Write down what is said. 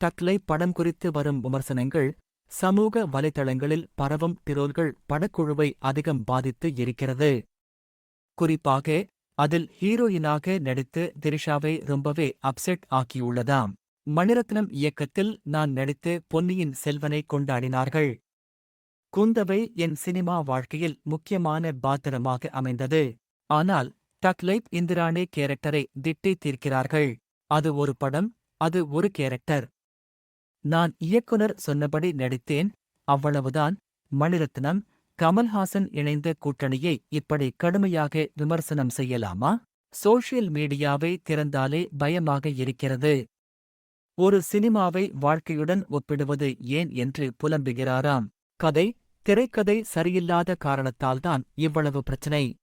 டக்லை படம் குறித்து வரும் விமர்சனங்கள் சமூக வலைதளங்களில் பரவும் திரோல்கள் படக்குழுவை அதிகம் பாதித்து இருக்கிறது. குறிப்பாக அதில் ஹீரோயினாக நடித்து திரிஷாவை ரொம்பவே அப்செட் ஆக்கியுள்ளதாம். மணிரத்னம் இயக்கத்தில் நான் நடித்து பொன்னியின் செல்வனை கொண்டாடினார்கள். குந்தவை என் சினிமா வாழ்க்கையில் முக்கியமான பாத்திரமாக அமைந்தது. ஆனால் டக்லைப் இந்திராணி கேரக்டரை திட்டி தீர்க்கிறார்கள். அது ஒரு படம் அது ஒரு கேரக்டர். நான் இயக்குனர் சொன்னபடி நடித்தேன். அவ்வளவுதான். மணிரத்னம் கமல்ஹாசன் இணைந்த கூட்டணியை இப்படி கடுமையாக விமர்சனம் செய்யலாமா? சோஷியல் மீடியாவை திறந்தாலே பயமாக இருக்கிறது. ஒரு சினிமாவை வாழ்க்கையுடன் ஒப்பிடுவது ஏன் என்று புலம்புகிறாராம். கதை திரைக்கதை சரியில்லாத காரணத்தால்தான் இவ்வளவு பிரச்சனை.